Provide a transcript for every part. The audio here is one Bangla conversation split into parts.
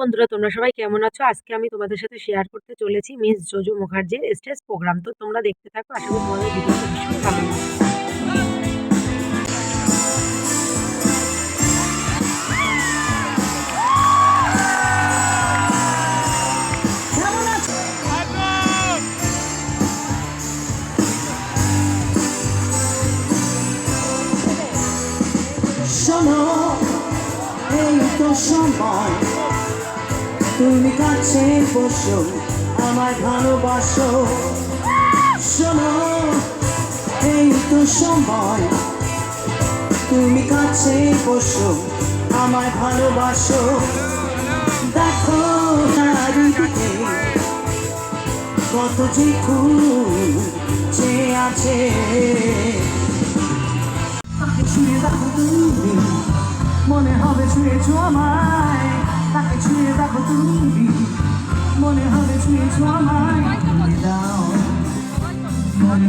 বন্ধুরা, তোমরা সবাই কেমন আছো? আজকে আমি তোমাদের সাথে শেয়ার করতে চলেছি মিস জোজো মুখার্জির স্টেজ প্রোগ্রাম তো তোমরা দেখতে থাকো, আশা করি তোমাদের ভিডিওটা ভীষণ ভালো লাগবে। তো সময়। তুমি কাছে বসো, আমায় ভালোবাসো। শোনো, এই তো সময়। তুমি কাছে বসো, আমায় ভালোবাসো। দেখো চারিদিকে কত যে চেয়ে আছে। তুমি, মনে হবে ছুঁয়েছো আমায়। তাকে ছুঁয়ে দেখো তুমি। মনে হবে ছুঁয়েছো আমায়। দাও। মনে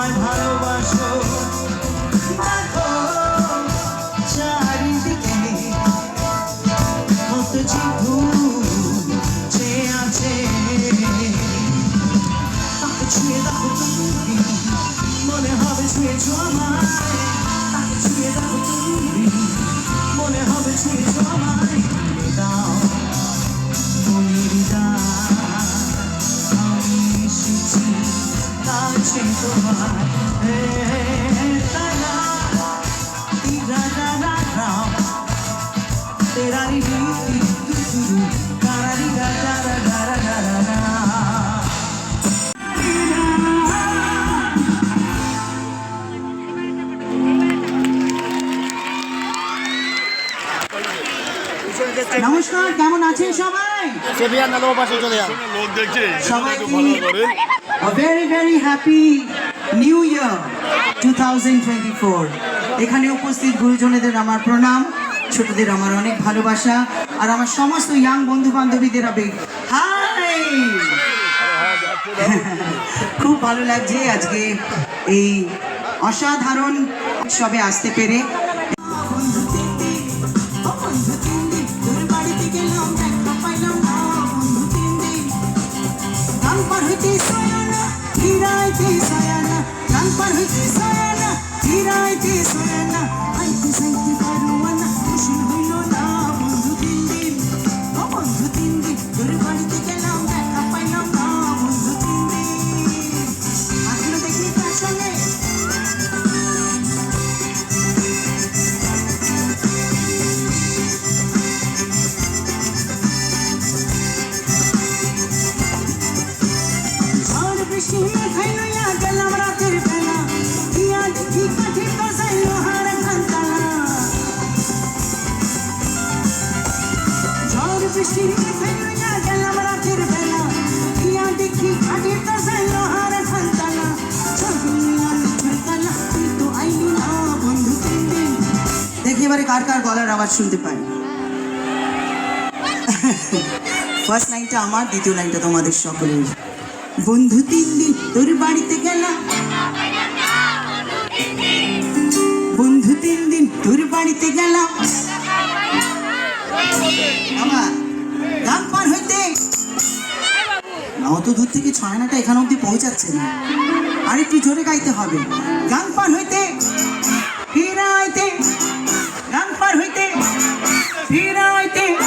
আমায় ভালোবাসো। পাশে চলে যান। লোক দেখছে সবাই নিউ ইয়ার এখানে উপস্থিত গুরুজনেদের আমার প্রণাম ছোটদের আমার অনেক ভালোবাসা আর আমার সমস্ত ইয়াং বন্ধু বান্ধবীদের হবে হাই! খুব ভালো লাগছে আজকে এই অসাধারণ উৎসবে আসতে পেরে। ফিরাইতে সয়ানা গান পার হইতে সয়ানা ফিরাইতে সয়ানা আইতে সাইতে পারুয়ানা খুশি হইল না। কার কার গলার আওয়াজ শুনতে পাই ফার্স্ট লাইনটা আমার, দ্বিতীয় লাইনটা তোমাদের সকলের। বন্ধু তিন দিন তোর বাড়িতে গেলাম বন্ধু তিন দিন তোর বাড়িতে গেলাম। আমার গান পার হইতে। অত দূর থেকে ছয়নাটা এখানে অব্দি পৌঁছাচ্ছে না। আর একটু জোরে গাইতে হবে। গান পার হইতে। ফিরাইতে। গান পার হইতে ফিরাইতে সাইতে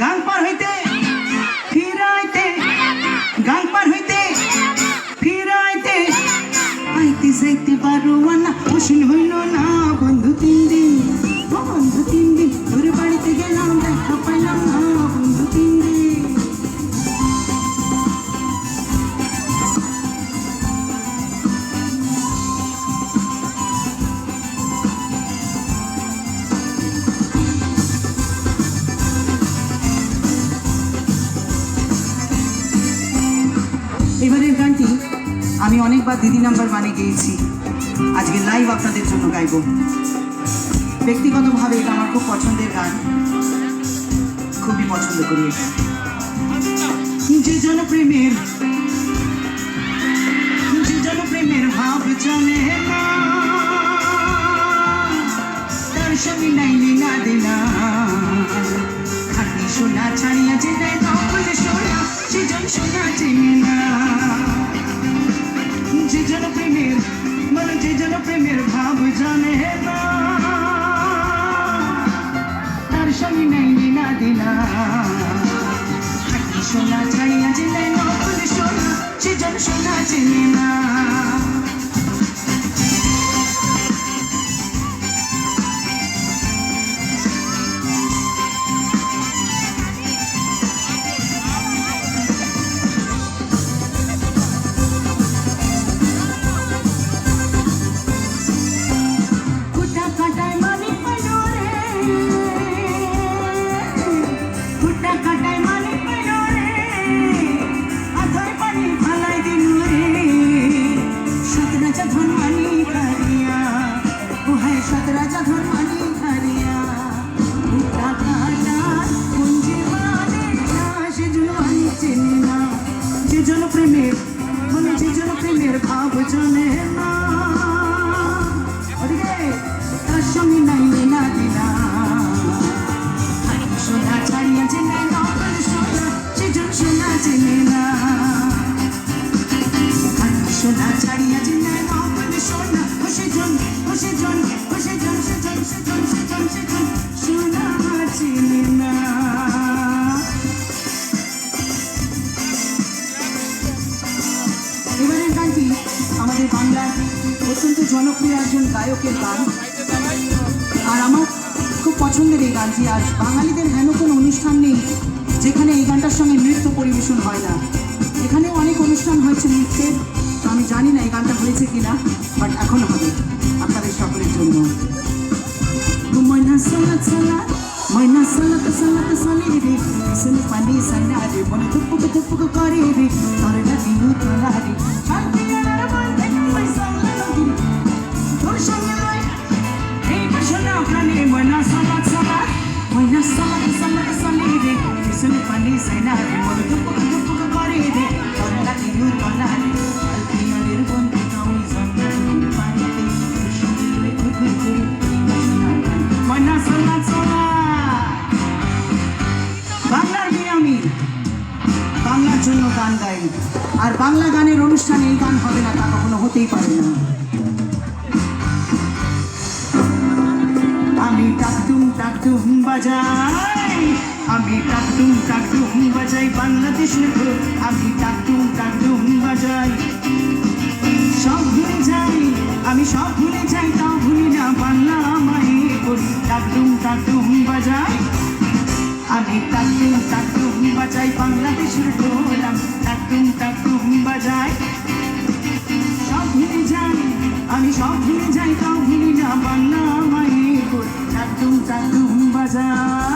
গান হইতে ফিরাইতে, গান পার হইতে ফিরাইতে, আইতে যাইতে পারো না খুশিন হইল না বন্ধু তিন দিন বন্ধু তিন দিন তোর বাড়িতে গেলাম দিদি নাম্বার মানে গেয়েছি। আজকে লাইভ আপনাদের জন্য গাইব। ব্যক্তিগতভাবে এটা আমার খুব পছন্দের গান। খুবই পছন্দ করি এটা। যে জনপ্রেমের যে ভাব জানে না তার সঙ্গে নেই না দিনা। সোনা ছাড়িয়া দেয় নকল সোনা সেজন সোনা চেনে না। জনপ্রিয় একজন গায়কের গান। আর আমার খুব পছন্দের এই গানটি, আর বাঙালিদের হেন কোনো অনুষ্ঠান নেই যেখানে এই গানটার সঙ্গে নৃত্য পরিবেশন হয় না। এখানেও অনেক অনুষ্ঠান হয়েছে নৃত্যের, তো আমি জানি না এই গানটা হয়েছে কিনা বাট এখন হবে আপনাদের সকলের জন্য। ময়না সালাত সালাত ময়না সালাত সালাত সালি রে। ইসন পানি সাইনা রে, মনে থুপুক থুপুক করে রে, তোর লাগি তোলা রে কানে ময়না সালাত সালাত ময়না সালাত সালাত সালি রে ইসন পানি সাইনা রে মনে থুপুক থুপুক করে রে তোর লাগি তোলা রে আলপিয়ালের বন্ধু কাউই জানে পানিতে তোর সঙ্গে লয় খুকুর করে এই বাসনা কানে ময়না সালাত সালাত বাংলার মেয়ে আমি বাংলার জন্য গান আর বাংলা গানের অনুষ্ঠানে, এই গান হবে না, তা কখনো হতেই পারে না। বাংলাদেশের ঢোল। আমি টাকটুম টাকটুম বাজাই। সব ভুলে যাই, আমি সব ভুলে যাই তাও ভুলি না বাংলা আমায় করি। টাকটুম টাকটুম বাজাই। আমি টাকটুম টাকটুম বাজাই বাংলাদেশের ঢোল আমি টাকটুম টাকটুম বাজাই। সব ভুলে যাই, আমি সব ভুলে যাই তাও ভুলি না বাংলা আমায় করি। টাকটুম টাকটুম বাজাই।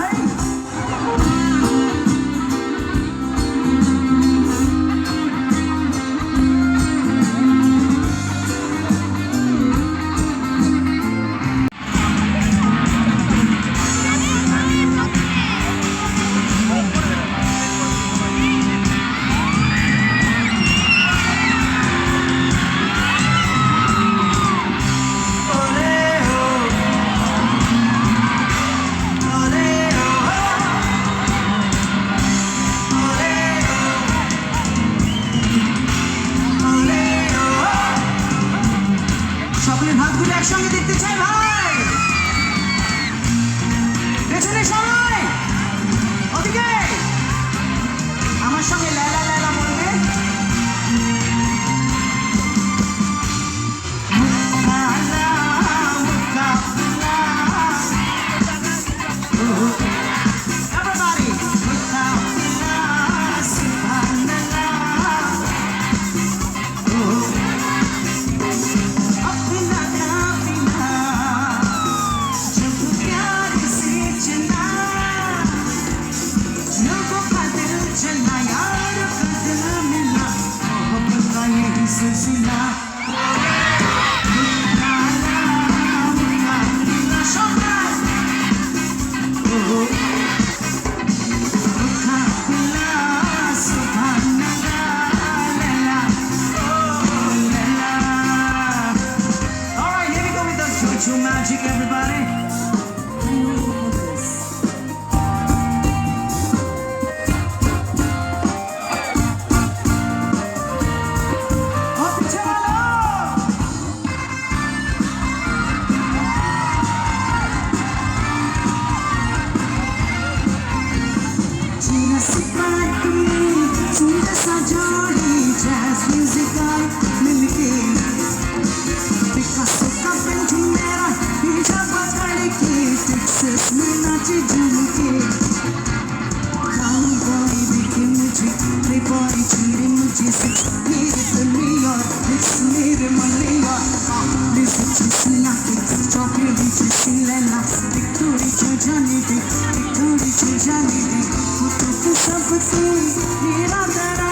के टेक्सास में नाचे झूम के Cowboy दिखे मुझे प्लेबॉय चीरे मुझे से मेरे दिल में और लिप्स मेरे मन में और लिप्स चिसना के स्ट्रॉबेरी चिसी लेना एक थोड़ी जो जाने दे एक थोड़ी जो जाने दे वो तो तू सबसे मेरा तराना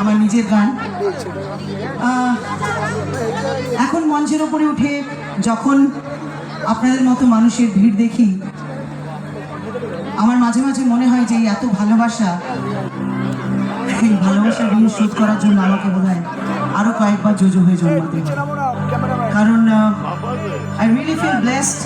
আমার নিজের গান। এখন মঞ্চের ওপরে উঠে যখন আপনাদের মতো মানুষের ভিড় দেখি, আমার মাঝে মাঝে মনে হয় যে এত ভালোবাসা, এই ভালোবাসা ঋণ শোধ করার জন্য আমাকে বোধ হয় আরও কয়েকবার জোজো হয়ে জন্মাতে কারণ আই রিয়েলি ফিল ব্লেসড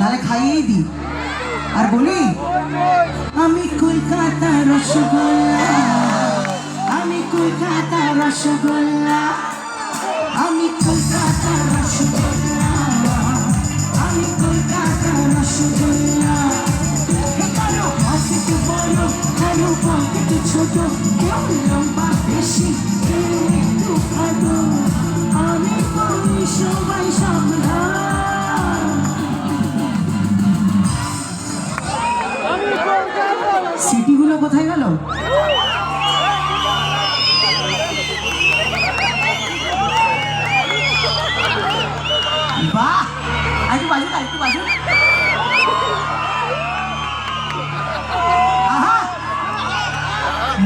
তাহলে খাইয়েই দিই। আর বলি, আমি কলকাতা রসগোল্লা, আমি কলকাতা রসগোল্লা, আমি কলকাতা রসগোল্লা, আমি কলকাতা রসগোল্লা। হাসিতে বড়, কেন পকেটে ছোট কেউ লম্বা বেশি কেউ একটু আমি বলি সবাই সাবধান বাকিগুলো কোথায় গেল?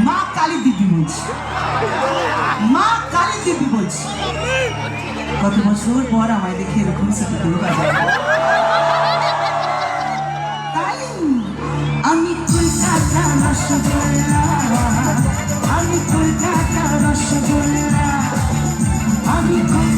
মা কালী বলছি। মা বলছি। কত বছর পর আমায় দেখে এরকম শিখে বাজার রসগোল্লা। আমি কলকাতা রসগোল্লা। আমি কলকাতা